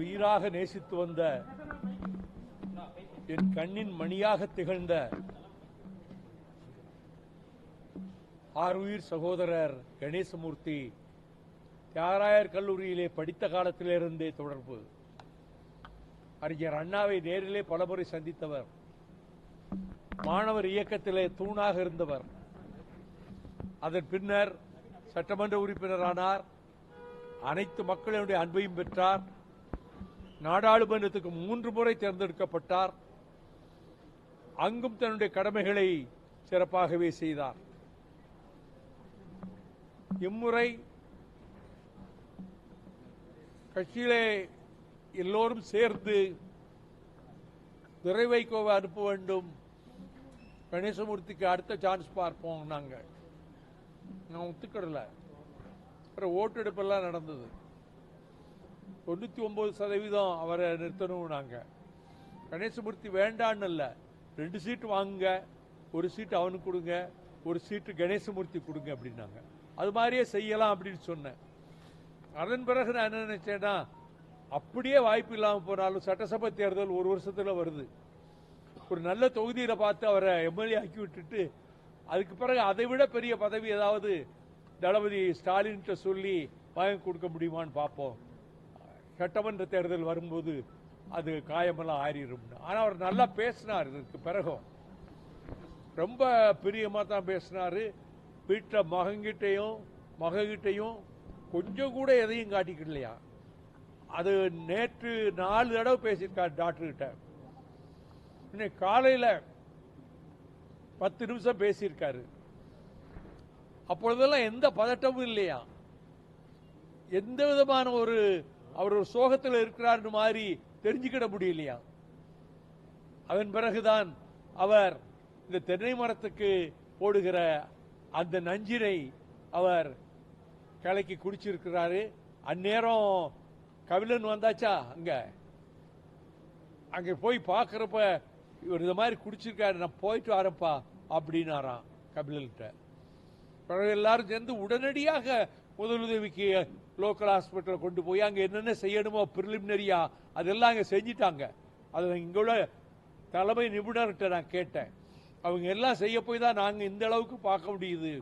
உயிராக நேசித்து வந்த என் கண்ணின் மணியாக திகழ்ந்த ஆறுயிர் சகோதரர் கணேசமூர்த்தி தியாகராயர் கல்லூரியிலே படித்த காலத்திலிருந்தே தொடர்பு. அறிஞர் அண்ணாவை நேரிலே பலமுறை சந்தித்தவர். மாணவர் இயக்கத்திலே தூணாக இருந்தவர். அதன் பின்னர் சட்டமன்ற உறுப்பினரானார். அனைத்து மக்களுடைய அன்பையும் பெற்றார். நாடாளுமன்றத்துக்கு மூன்று முறை தேர்ந்தெடுக்கப்பட்டார். அங்கும் தன்னுடைய கடமைகளை சிறப்பாகவே செய்தார். இம்முறை கட்சியிலே எல்லோரும் சேர்ந்து துரை வைகோவை அனுப்ப வேண்டும். கணேசமூர்த்திக்கு அடுத்த சான்ஸ் பார்ப்போம் நாங்கள் நான் ஒத்துக்கிடல அப்புறம் ஓட்டெடுப்பெல்லாம் நடந்தது. தொண்ணூத்தி ஒன்பது சதவீதம் அவரை நிறுத்தணும் நாங்க. கணேசமூர்த்தி வேண்டான்னு இல்லை. ரெண்டு சீட்டு வாங்குங்க. ஒரு சீட்டு அவனுக்கு கொடுங்க. ஒரு சீட்டு கணேசமூர்த்தி கொடுங்க அப்படின்னாங்க. அது மாதிரியே செய்யலாம் அப்படின்னு சொன்னேன். அதன் பிறகு நான் என்ன நினைச்சேன்னா அப்படியே வாய்ப்பு இல்லாமல் போனாலும் சட்டசபை தேர்தல் ஒரு வருஷத்துல வருது. ஒரு நல்ல தொகுதியில பார்த்து அவரை எம்எல்ஏ ஆக்கி விட்டுட்டு அதுக்கு பிறகு அதை விட பெரிய பதவி ஏதாவது தளபதி ஸ்டாலின் சொல்லி வாங்கி கொடுக்க முடியுமான்னு பார்ப்போம். சட்டமன்ற தேர்தல் வரும்போது அது காயமெல்லாம் ஆறிடும் ஆனால் அவர் நல்லா பேசினார் இதற்கு பிறகும் ரொம்ப பிரியமாக தான் பேசினாரு. வீட்டில் மகங்கிட்டையும் மககிட்டையும் கொஞ்சம் கூட எதையும் காட்டிக்கலையா. அது நேற்று நாலு தடவை பேசியிருக்கார் டாக்டர்கிட்ட. இன்னைக்கு காலையில் பத்து நிமிஷம் பேசியிருக்காரு. அப்பொழுதெல்லாம் எந்த பதட்டமும் இல்லையா. எந்த விதமான ஒரு அவர் ஒரு சோகத்தில் இருக்கிறார் மாதிரி தெரிஞ்சுக்கிட முடியலையா? அதன் பிறகுதான் அவர் இந்த தென்னை மரத்துக்கு போடுகிற அந்த நஞ்சினை அவர் கலக்கி குடிச்சிருக்கிறாரு. அந்நேரம் கபிலன் வந்தாச்சா அங்க? அங்க போய் பார்க்கறப்ப இவர் இந்த மாதிரி குடிச்சிருக்காரு நான் போயிட்டு வரப்பா அப்படின்னாராம் கபிலன்கிட்ட பிறகு எல்லாரும் சேர்ந்து உடனடியாக முதலுதவிக்கு லோக்கல் ஹாஸ்பிட்டல் கொண்டு போய் அங்கே என்னென்ன செய்யணுமோ பிரிலிமினரியா அதெல்லாம் அங்கே செஞ்சிட்டாங்க. அது இங்கே உள்ள தலைமை நிபுணர்கிட்ட நான் கேட்டேன். அவங்க எல்லாம் செய்ய போய் தான் நாங்கள் இந்த அளவுக்கு பார்க்க முடியுது.